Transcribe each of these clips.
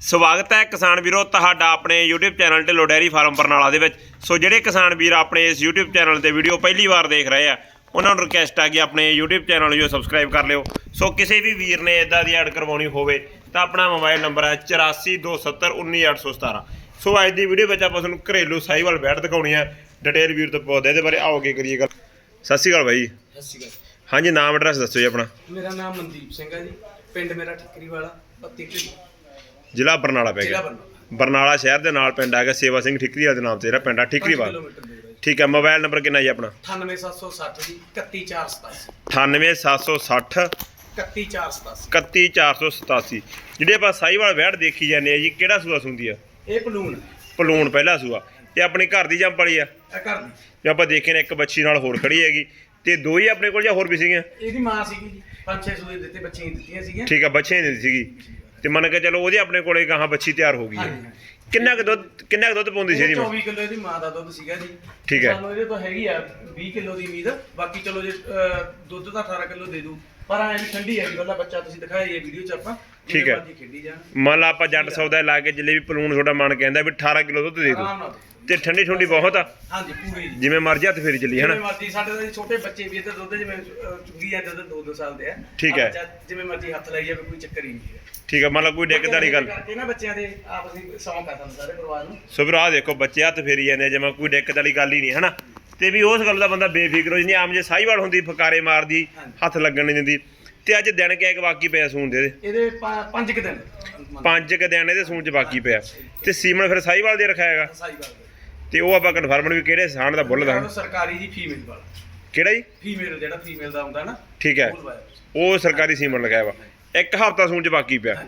ਸਵਾਗਤ ਹੈ ਕਿਸਾਨ ਵੀਰੋ ਤੁਹਾਡਾ ਆਪਣੇ YouTube channel Dhillon dairy farm Barnala ਦੇ ਵਿੱਚ। ਸੋ ਜਿਹੜੇ ਕਿਸਾਨ ਵੀਰ ਆਪਣੇ ਇਸ YouTube ਚੈਨਲ ਤੇ ਵੀਡੀਓ ਪਹਿਲੀ ਵਾਰ ਦੇਖ ਰਹੇ ਆ ਉਹਨਾਂ ਨੂੰ ਰਿਕਵੈਸਟ ਆ ਕਿ ਆਪਣੇ YouTube ਚੈਨਲ ਨੂੰ ਸਬਸਕ੍ਰਾਈਬ ਕਰ ਲਿਓ। ਸੋ ਕਿਸੇ ਵੀ ਵੀਰ ਨੇ ਇਦਾਂ ਦੀ ਐਡ ਕਰਵਾਉਣੀ ਹੋਵੇ ਤਾਂ ਆਪਣਾ ਮੋਬਾਈਲ ਨੰਬਰ ਹੈ 8427191817 ਸੋ ਅੱਜ ਦੀ ਵੀਡੀਓ ਵਿੱਚ ਆਪਾਂ ਤੁਹਾਨੂੰ ਘਰੇਲੂ ਸਾਈਵਾਲ ਬੈਠ ਦਿਖਾਉਣੀ ਹੈ ਡਿਟੇਲ ਵੀਰ ਤੋਂ ਪੁੱਛਦੇ ਇਹਦੇ ਬਾਰੇ ਆਓਗੇ ਕਰੀਏ ਗੱਲ। ਸਤਿ ਸ਼੍ਰੀ ਅਕਾਲ ਬਾਈ। ਸਤਿ ਸ਼੍ਰੀ ਅਕਾਲ। ਹਾਂਜੀ ਨਾਮ ਐਡਰੈਸ ਦੱਸੋ ਜੀ ਆਪਣਾ। ਮੇਰਾ ਨਾਮ ਮਨਦੀਪ ਸਿੰਘ ਹੈ ਜੀ। ਪਿੰਡ ਮੇਰਾ ਠੱਕਰੀ ਵਾਲਾ ਪੱਤੀ ਢਿੱਲੀ। ਜ਼ਿਲ੍ਹਾ ਬਰਨਾਲਾ ਪੈ ਜ਼ਿਲ੍ਹਾ ਗਿਆ ਬਰਨਾਲਾ। ਬਰਨਾਲਾ ਸ਼ਹਿਰ ਦੇ ਨਾਲ ਪਿੰਡ ਹੈਗਾ ਸੇਵਾ ਸਿੰਘ ਠਿਕਰੀ ਵਾਲੇ ਦੇ ਨਾਮ ਤੇ ਇਹਦਾ ਪਿੰਡ ਆ ਠਿਕਰੀਵਾਲ ਕਿਲੋਮੀਟਰ ਦੂਰ ਹੈ ਠੀਕ ਹੈ ਮੋਬਾਈਲ ਨੰਬਰ ਕਿੰਨਾ ਜੀ ਆਪਣਾ? 98760 ਜੀ 31487 98760 31487 31487 ਜਿਹੜੇ ਆਪਾਂ ਸਾਈਵਾਲ ਵਹਿੜ ਦੇਖੀ ਜਾਂਦੇ ਆ ਜੀ ਕਿਹੜਾ ਸੂਆ ਸੁੰਦੀ ਆ? ਇਹ ਪਲੂਨ ਪਲੂਣ ਪਹਿਲਾ ਸੂਆ। ਇਹ ਆਪਣੀ ਘਰ ਦੀ ਜੰਪ ਵਾਲੀ ਆ? ਇਹ ਘਰ ਦੀ। ਜੇ ਆਪਾਂ ਦੇਖੇ ਨੇ ਇੱਕ ਬੱਚੀ ਨਾਲ ਹੋਰ ਖੜੀ ਹੈਗੀ। ਤੇ ਦੋ ਹੀ ਆਪਣੇ ਕੋਲ ਜਾਂ ਹੋਰ ਵੀ ਸੀਗੀਆਂ? ਇਹਦੀ ਮਾਂ ਸੀਗੀ ਜੀ। ਪੰਜ ਛੇ ਸੂਏ ਦਿੱਤੇ ਬੱਚੀਆਂ ਹੀ ਦਿੱਤੀਆਂ ਸੀਗੀਆਂ। ਠੀਕ ਆ ਬੱਚੇ ਨਹੀਂ ਸੀਗੀ। ਤੇ ਮੰਨ ਕੇ ਚਲੋ ਉਹਦੇ ਆਪਣੇ ਕੋਲੇ ਗਾਹਾਂ ਬੱਚੀ ਤਿਆਰ ਹੋ ਗਈ ਹੈ। ਕਿੰਨਾ ਕੁ ਦੁੱਧ ਕਿੰਨਾ ਕੁ ਦੁੱਧ ਪਾਉਂਦੀ ਸੀ ਮਾਂ? 24 ਕਿਲੋ ਇਹਦੀ ਮਾਂ ਦਾ ਦੁੱਧ ਸੀਗਾ ਜੀ। ਠੀਕ ਹੈ। ਸਾਨੂੰ ਇਹਦੇ ਤੋਂ ਹੈਗੀ ਆ 20 ਕਿਲੋ ਦੀ ਉਮੀਦ। ਬਾਕੀ ਚਲੋ ਜੇ ਦੁੱਧ ਤਾਂ 18 ਕਿਲੋ ਦੇ ਦੂ। ਪਰ ਐਂ ਠੰਡੀ ਹੈ ਪਹਿਲਾਂ ਬੱਚਾ ਤੁਸੀਂ ਦਿਖਾਇਆ ਇਹ ਵੀਡੀਓ ਚ ਆਪਾਂ। ਠੀਕ ਹੈ। ਮੰਨ ਲਾ ਆਪਾਂ ਜੱਟ ਸੌਦਾ ਲਾ ਕੇ ਜਿੱਲੇ ਵੀ ਪਲੂਣ ਤੁਹਾਡਾ ਮਨ ਕਹਿੰਦਾ ਵੀ 18 ਕਿਲੋ ਦੁੱਧ ਦੇ ਦੋ। ਤੇ ਠੰਡੀ ਠੁੰਡੀ ਬਹੁਤ ਆ। ਹਾਂਜੀ ਪੂਰੀ ਜੀ। ਜਿਵੇਂ ਮਰਜ਼ੀ ਹੱਥ ਫੇਰੀ ਚੱਲੀ ਜਿਵੇਂ ਹਨਾ ਮਰਜ਼ੀ ਸਾਡੇ ਤਾਂ ਜੀ ਛੋਟੇ ਬੱਚੇ ਵੀ ਇੱਧਰ ਦੁੱਧ ਜਿਵੇਂ ਅਹ, ਚੁੱਗੀ ਜਾਂਦੇ ਤਾਂ 2-2 ਸਾਲ ਦੇ ਆ। ਠੀਕ ਆਹ ਹੈ। ਬੱਚਾ ਜਿਵੇਂ ਮਰਜ਼ੀ ਹੱਥ ਲਾਈ ਜਾਵੇ ਕੋਈ ਚੱਕਰ ਹੀ ਨਹੀਂ ਹੈ। ਠੀਕ ਆ ਮੰਨ ਲਾ ਕੋਈ ਦਿੱਕਤ ਵਾਲੀ ਗੱਲ। ਕਰਕੇ ਨਾ ਬੱਚਿਆਂ ਦੇ ਆਪਸ ਵਿੱਚ ਸੌਂਕ ਆ ਸਾਨੂੰ ਸਾਰੇ ਪਰਿਵਾਰ ਨੂੰ। ਸੋ ਵੀਰ ਆਹ ਦੇਖੋ ਬੱਚੇ ਹੱਥ ਫੇਰੀ ਜਾਂਦੇ ਆ ਜਿਵੇਂ ਕੋਈ ਦਿੱਕਤ ਵਾਲੀ ਗੱਲ ਹੀ ਨਹੀਂ ਹਨਾ? ਤੇ ਵੀ ਉਸ ਗੱਲ ਦਾ ਬੰਦਾ ਬੇਫਿਕਰ ਹੋ ਜਾਂਦੀ ਆਮ ਜੇ ਸਾਈਵਾਲ ਹੁੰਦੀ ਫਕਾਰੇ ਮਾਰਦੀ ਹਾਂਜੀ। ਹੱਥ ਲੱਗਣ ਨਹੀਂ ਦਿੰਦੀ। ਤੇ ਅੱਜ ਦਿਨ ਕਿਆ ਇੱਕ ਬਾਕੀ ਪਿਆ ਸੂਣ ਦੇ ਇਹਦੇ। ਇਹਦੇ ਪੰ- ਪੰਜ ਕੁ ਦਿਨ। ਪੰਜ ਕ ਦਿਨ ਇਹਦੇ ਸੂਣ ਚ ਬਾਕੀ ਪਿਆ। ਤੇ ਸੀਮਨ ਫਿਰ ਸਾਈਵਾਲ ਦੇ ਰਖਾਏਗਾ ਸਾਈ ਬਾਤ ਤੇ ਉਹ ਆਪਾਂ ਕਨਫਰਮ ਵੀ ਕਿਹੜੇ ਸਾਣ ਦਾ ਬੁੱਲ ਦਾ ਸਰਕਾਰੀ ਜੀ ਫੀਮੇਲ ਵਾਲਾ। ਕਿਹੜਾ ਜੀ? ਫੀਮੇਲ ਜਿਹੜਾ ਫੀਮੇਲ ਦਾ ਹੁੰਦਾ ਨਾ ਠੀਕ ਹੈ। ਉਹ ਸਰਕਾਰੀ ਸੀਮਨ ਲਗਾਇਆ ਵਾ। ਇੱਕ ਹਫਤਾ ਸੂਣ ਚ ਬਾਕੀ ਪਿਆ।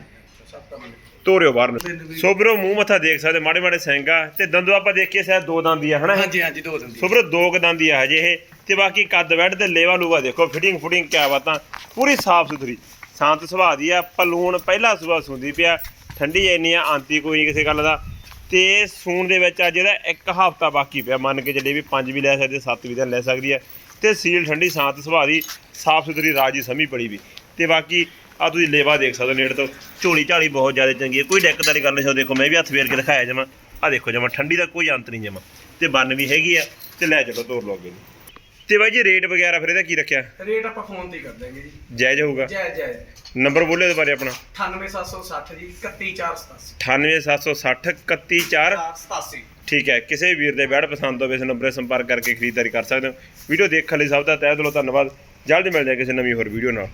ਤੋਰਿਓ ਬਾਹਰ ਨੂੰ। ਸੋ ਵੀਰੋ ਮੂੰਹ ਮੱਥਾ ਦੇਖ ਸਕਦੇ ਮਾੜੇ ਮਾੜੇ ਸਿੰਗਾ ਤੇ ਦੰਦੋ ਆਪਾਂ ਦੇਖੀਏ ਸ਼ਾਇਦ ਦੋ ਦੰਦੀ ਆ ਹਨਾ? ਹਾਂਜੀ ਹਾਂਜੀ ਦੋ ਦਿਨ ਦੀ ਸੋ ਵੀਰੋ ਦੋ ਕੁ ਦੰਦੀ ਆ ਹਜੇ ਇਹ। ਤੇ ਬਾਕੀ ਕੱਦ ਵੈੜ ਤੇ ਲੇਵਾ ਲੂਵਾ ਦੇਖੋ ਫਿਟਿੰਗ ਫੁਟਿੰਗ ਕਿਆ ਬਾਤਾਂ। ਪੂਰੀ ਸਾਫ਼ ਸੁਥਰੀ। ਸ਼ਾਂਤ ਸੁਭਾਅ ਦੀ ਆ ਪਲੂਣ ਪਹਿਲਾ ਸੁਭਾਅ ਸੁੰਦੀ ਪਿਆ। ਠੰਡੀ ਇੰਨੀ ਆ ਆਂਤੀ ਕੋਈ ਕਿਸੇ ਗੱਲ ਦਾ। ਤੇ ਸੂਣ ਦੇ ਵਿੱਚ ਆ ਜਿਹੜਾ ਇੱਕ ਹਫਤਾ ਬਾਕੀ ਪਿਆ, ਮੰਨ ਕੇ ਚੱਲੇ ਵੀ ਪੰਜ ਵੀ ਲੈ ਸਕਦੇ, ਸੱਤ ਵੀ ਤਾਂ ਲੈ ਸਕਦੀ ਹੈ। ਤੇ ਸੀਲ ਠੰਡੀ, ਸ਼ਾਂਤ ਸੁਭਾਅ ਦੀ, ਸਾਫ਼ ਸੁਥਰੀ ਰਾਜੀ ਸਮੀ ਪੜੀ ਵੀ। ਤੇ ਬਾਕੀ ਆ ਤੁਸੀਂ ਲੇਵਾ ਦੇਖ ਸਕਦੇ ਹੋ ਨੇੜੇ ਤੋਂ, ਝੋਲੀ ਝਾਲੀ ਬਹੁਤ ਜ਼ਿਆਦਾ ਚੰਗੀ ਹੈ। ਕੋਈ ਦਿੱਕਤ ਵਾਲੀ ਗੱਲ ਨਹੀਂ, ਸੋ ਦੇਖੋ ਮੈਂ ਵੀ ਹੱਥ ਫੇਰ ਕੇ ਦਿਖਾਇਆ ਜਮਾ। ਆ ਦੇਖੋ ਜਮਾ, ਠੰਡੀ ਦਾ ਕੋਈ ਅੰਤ ਨਹੀਂ ਜਮਾ। ਤੇ ਬੰਨ ਵੀ ਹੈਗੀ ਆ ਤੇ ਲੈ ਚਲੋ ਤੋਰ ਲਓ ਅੱਗੇ ਨੂੰ। ਤੇ ਬਾਈ ਜੀ ਰੇਟ ਵਗੈਰਾ ਫਿਰ ਇਹਦਾ ਕੀ ਰੱਖਿਆ? ਰੇਟ ਆਪਾਂ ਫੋਨ ਤੇ ਹੀ ਕਰ ਦਾਂਗੇ ਜੀ। ਜਾਇਜ਼ ਹੋਊਗਾ? ਜੈ ਜੈ ਨੰਬਰ ਬੋਲੇ ਉਹਦੇ ਬਾਰੇ ਆਪਣਾ। 98760 ਜੀ 31487 98760 314 87 ਠੀਕ ਹੈ ਕਿਸੇ ਵੀਰ ਦੇ ਬੈਡ ਪਸੰਦ ਹੋਵੇ ਇਸ ਨੰਬਰ 'ਤੇ ਸੰਪਰਕ ਕਰਕੇ ਖਰੀਦਦਾਰੀ ਕਰ ਸਕਦੇ ਹੋ। ਵੀਡੀਓ ਦੇਖਣ ਲਈ ਸਭ ਦਾ ਤਹਿ ਦਿਲੋਂ ਧੰਨਵਾਦ। ਜਲਦੀ ਮਿਲ ਜਾਏ ਕਿਸੇ ਨਵੀਂ ਹੋਰ ਵੀਡੀਓ ਨਾਲ।